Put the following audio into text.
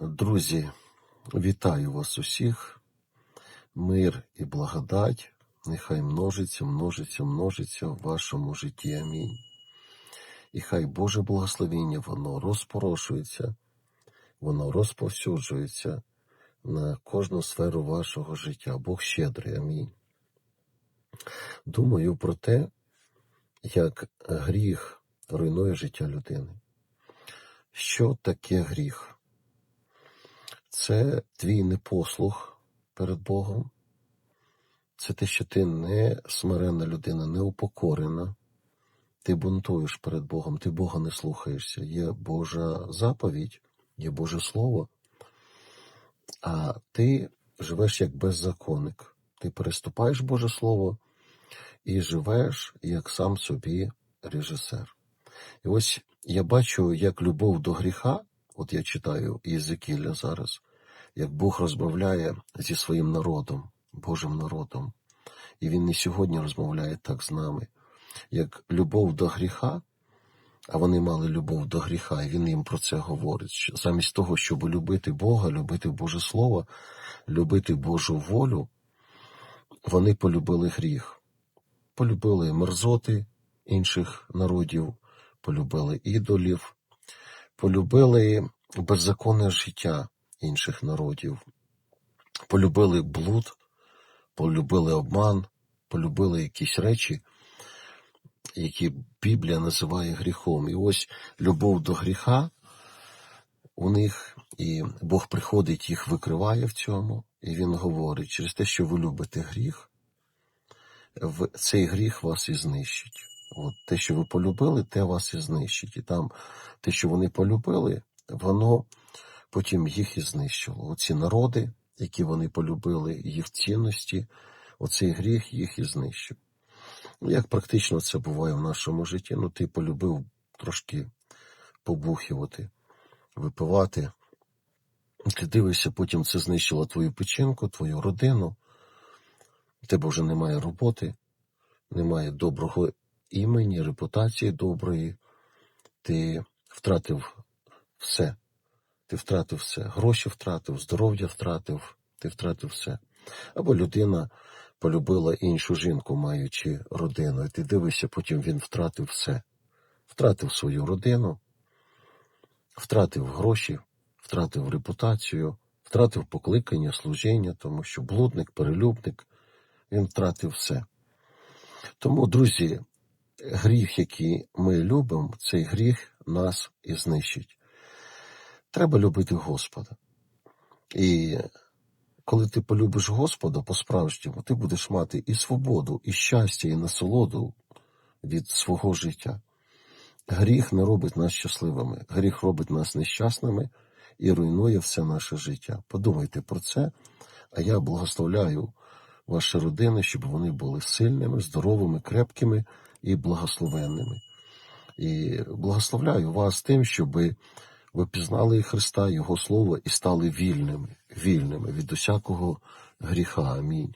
Друзі, вітаю вас усіх. Мир і благодать нехай множиться, множиться, множиться в вашому житті. Амінь. І хай Боже благословіння, воно розпорошується, воно розповсюджується на кожну сферу вашого життя. Бог щедрий. Амінь. Думаю про те, як гріх руйнує життя людини. Що таке гріх? Це твій непослух перед Богом. Це те, що ти не смиренна людина, не упокорена. Ти бунтуєш перед Богом, ти Бога не слухаєшся. Є Божа заповідь, є Боже Слово, а ти живеш як беззаконник. Ти переступаєш Боже Слово і живеш як сам собі режисер. І ось я бачу, як любов до гріха, от я читаю Єзекіля зараз, як Бог розмовляє зі своїм народом, Божим народом. І Він не сьогодні розмовляє так з нами, як любов до гріха, а вони мали любов до гріха, і він їм про це говорить. Що замість того, щоб любити Бога, любити Боже Слово, любити Божу волю, вони полюбили гріх, полюбили мерзоти інших народів, полюбили ідолів, полюбили беззаконне життя інших народів, полюбили блуд, полюбили обман, полюбили якісь речі, які Біблія називає гріхом. І ось любов до гріха у них, і Бог приходить, їх викриває в цьому, і Він говорить, через те, що ви любите гріх, цей гріх вас і знищить. От те, що ви полюбили, те вас і знищить. І там те, що вони полюбили, воно потім їх і знищило. Оці народи, які вони полюбили, їх цінності, оцей гріх їх і знищив. Ну, Як практично це буває в нашому житті? Ну, ти полюбив трошки побухівати, випивати. Ти дивишся, потім це знищило твою печінку, твою родину. У тебе вже немає роботи, немає доброго імені, репутації доброї. Ти втратив все. Ти втратив все. Гроші втратив, здоров'я втратив, ти втратив все. Або людина полюбила іншу жінку, маючи родину, і ти дивишся, потім він втратив все. Втратив свою родину, втратив гроші, втратив репутацію, втратив покликання, служіння, тому що блудник, перелюбник, він втратив все. Тому, друзі, гріх, який ми любимо, цей гріх нас і знищить. Треба любити Господа. І коли ти полюбиш Господа по-справжньому, ти будеш мати і свободу, і щастя, і насолоду від свого життя. Гріх не робить нас щасливими, гріх робить нас нещасними і руйнує все наше життя. Подумайте про це, а я благословляю ваші родини, щоб вони були сильними, здоровими, крепкими і благословенними. І благословляю вас тим, щоб ви пізнали Христа, Його Слово і стали вільними, вільними від усякого гріха. Амінь.